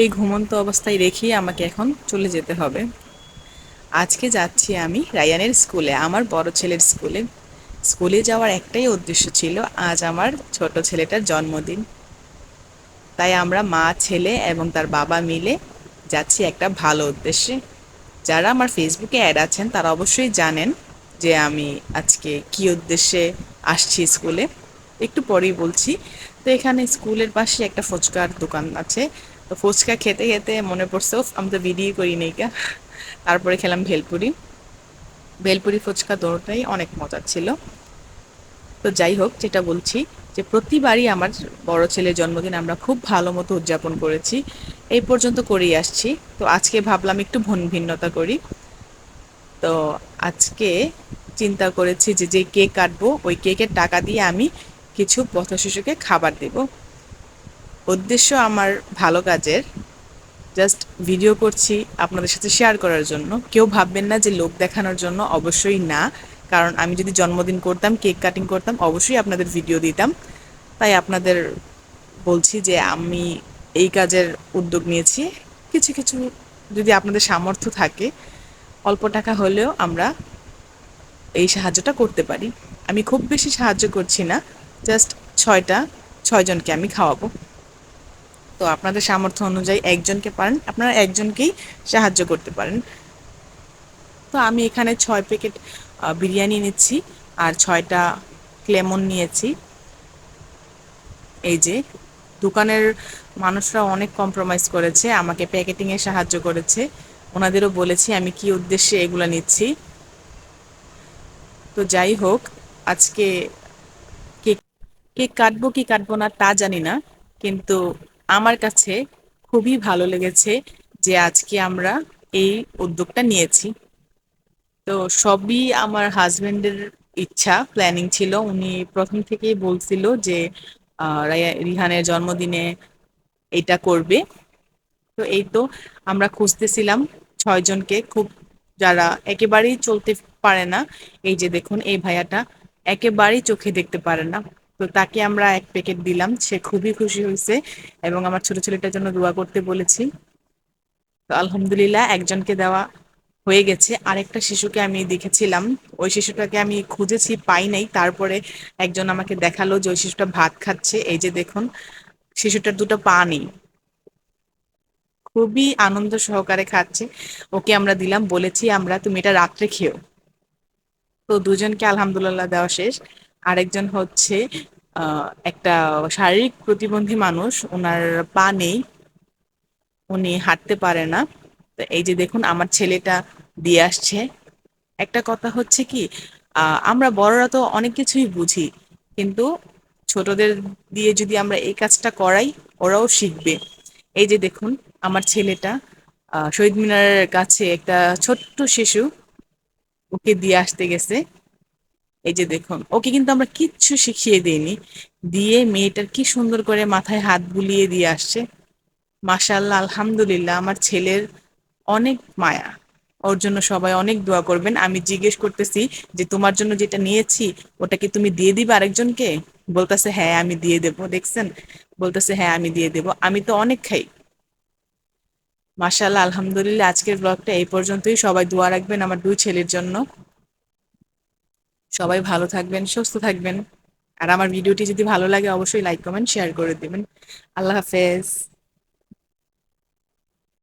এই ঘুমন্ত অবস্থায় রেখেই আমাকে এখন চলে যেতে হবে। আজকে যাচ্ছি আমি রায়ানের স্কুলে, আমার বড় ছেলের স্কুলে। স্কুলে যাওয়ার একটাই উদ্দেশ্য ছিল আজ আমার ছোট ছেলেটার জন্মদিন। তাই আমরা মা, ছেলে এবং তার বাবা মিলে যাচ্ছি একটা ভালো উদ্দেশ্যে। যারা আমার ফেসবুকে অ্যাড আছেন তারা অবশ্যই জানেন যে আমি আজকে কি উদ্দেশ্যে আসছি স্কুলে। একটু পরেই বলছি। তো এখানে স্কুলের পাশে একটা ফুচকার দোকান আছে। তো ফুচকা খেতে খেতে মনে পড়ছে আমি তো ভিডিও করি নেই কা তারপরে খেলাম ভেলপুরি। ভেলপুরি ফুচকা দোনোটাই অনেক মজার ছিল। তো যাই হোক, যেটা বলছি যে প্রতিবারই আমার বড় ছেলের জন্মদিন আমরা খুব ভালো মতো উদযাপন করেছি। এই পর্যন্ত করেই আসছি। তো আজকে ভাবলাম একটু ভিন- ভিন্নতা করি। তো আজকে চিন্তা করেছি যে যে কেক কাটবো, ওই কেকের টাকা দিয়ে আমি কিছু পথ শিশুকে খাবার দেব। উদ্দেশ্য আমার ভালো কাজের জাস্ট ভিডিও করছি আপনাদের সাথে শেয়ার করার জন্য। কেউ ভাববেন না যে লোক দেখানোর জন্য, অবশ্যই না। কারণ আমি যদি জন্মদিন করতাম, কেক কাটিং করতাম, অবশ্যই আপনাদের ভিডিও দিতাম। তাই আপনাদের বলছি যে আমি এই কাজের উদ্যোগ নিয়েছি। কিছু কিছু যদি আপনাদের সামর্থ্য থাকে, অল্প টাকা হলেও আমরা এই সাহায্যটা করতে পারি। আমি খুব বেশি সাহায্য করছি না। জাস্ট ছয়টা, ছয়জনকে আমি খাওয়াবো। তো আপনাদের সামর্থ্য অনুযায়ী একজনকে পারেন, আপনারা একজনকেই সাহায্য করতে পারেন। তো আমি এখানে ছয় প্যাকেট বিরিয়ানি নিচ্ছি আর ছয়টা ক্লেমন নিয়েছি। এই যে, দোকানের মানুষরা অনেক কম্প্রোমাইজ করেছে, আমাকে প্যাকেটিংয়ে সাহায্য করেছে। ওনাদেরও বলেছি আমি কি উদ্দেশ্যে এগুলো নিচ্ছি। তো যাই হোক, আজকে কেক কাটবো, কি কাটবো না তা জানি না, কিন্তু আমার কাছে খুবই ভালো লেগেছে যে আজকে আমরা এই উদ্যোগটা নিয়েছি। তো সবই আমার হাজবেন্ডের ইচ্ছা প্ল্যানিং ছিল। উনি প্রথম থেকেই বলছিল যে রিহানের জন্মদিনে এটা করবে। তো এই তো আমরা খুঁজতেছিলাম ছয়জনকে খুব যারা একেবারেই চলতে পারে না, এই যে দেখুন, এই ভাইয়াটা একেবারেই চোখে দেখতে পারে না। তো তাকে আমরা এক প্যাকেট দিলাম। সে খুবই খুশি হয়েছে এবং আমার ছোট ছেলেটার জন্য দোয়া করতে বলেছি। তো আলহামদুলিল্লাহ একজনকে দেওয়া হয়ে গেছে। আরেকটা শিশুকে আমি দেখেছিলাম। ওই শিশুটাকে আমি খুঁজেছি, পাই নাই। তারপরে একজন আমাকে দেখাল যে ওই শিশুটা ভাত খাচ্ছে। এই যে দেখুন, শিশুটার দুটো পা নেই। খুবই আনন্দ সহকারে খাচ্ছে। ওকে আমরা দিলাম, বলেছি, আমরা, তুমি এটা রাত্রে খেও। তো দুজনকে আলহামদুলিল্লাহ দেওয়া শেষ। আরেকজন হচ্ছে একটা শারীরিক প্রতিবন্ধী মানুষ, ওনার পা নেই, উনি হাঁটতে পারে না। তো এই যে দেখুন, আমার ছেলেটা দিয়ে আসছে। একটা কথা হচ্ছে কি আমরা বড়রা তো অনেক কিছুই বুঝি, কিন্তু ছোটদের দিয়ে যদি আমরা এই কাজটা করাই, ওরাও শিখবে। এই যে দেখুন, আমার ছেলেটা শহীদ মিনারের কাছে একটা ছোট্ট শিশু, ওকে দিয়ে আসতে গেছে। এই যে দেখুন, ওকে কিন্তু আমরা কিচ্ছু শিখিয়ে দিইনি। দিয়ে মেয়েটার কি সুন্দর করে মাথায় হাত বুলিয়ে দিয়ে আসছে। মাশাআল্লাহ, আলহামদুলিল্লাহ, আমার ছেলের অনেক মায়া। ওর জন্য সবাই অনেক দোয়া করবেন। আমি জিজ্ঞেস করতেছি যে, তোমার জন্য যেটা নিয়েছি, ওটা কি তুমি দিয়ে দিবে আরেকজনকে? বলতেছে হ্যাঁ আমি দিয়ে দেবো। দেখছেন? বলতেছে হ্যাঁ আমি দিয়ে দেবো। আমি তো অনেক খাই। মাশাআল্লাহ, আলহামদুলিল্লাহ, আজকের ব্লগটা এই পর্যন্তই। সবাই দোয়া রাখবেন আমার দুই ছেলের জন্য। সবাই ভালো থাকবেন, সুস্থ থাকবেন। আর আমার ভিডিওটি যদি ভালো লাগে, অবশ্যই লাইক কমেন্ট শেয়ার করে দেবেন। আল্লাহ হাফেজ।